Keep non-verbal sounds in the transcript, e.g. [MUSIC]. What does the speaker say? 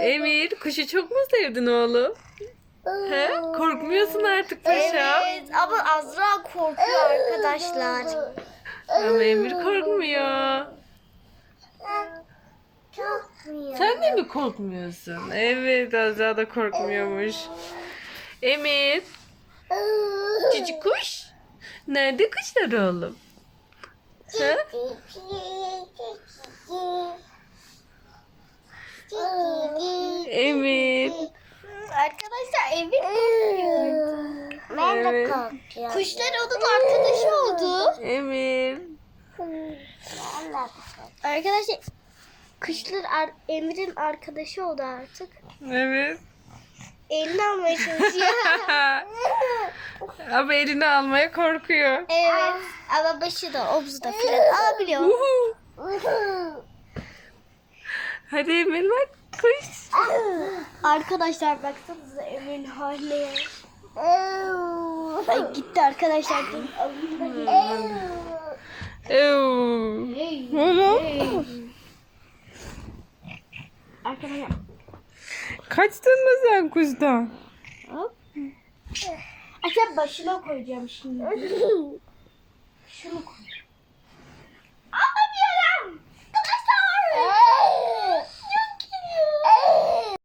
Emir kuşu çok mu sevdin oğlum? He? Korkmuyorsun artık paşa. Evet ama Azra korkuyor arkadaşlar. Ama Emir korkmuyor. Sen de mi korkmuyorsun? Evet Azra da korkmuyormuş. Emir. Cici kuş. Nerede kuşlar oğlum? He? Emir. Arkadaşlar Emir korkuyor. Ben de Evet. korkuyorum. Kuşlar onun arkadaşı oldu. Emir. Ben de Arkadaşlar kuşlar ar- Emir'in arkadaşı oldu artık. Evet. Elini almaya çalışıyor. [LAUGHS] Ama elini almaya korkuyor. evet ama başı da omzu da filan alabiliyor. Uhu. korkuyorum. Hadi Emir bak kuş. Arkadaşlar baksanıza Emir'in haline. Ay gitti arkadaşlar. Arkadaşlar Kaçtın mı sen kuştan? Açıp başına koyacağım şimdi.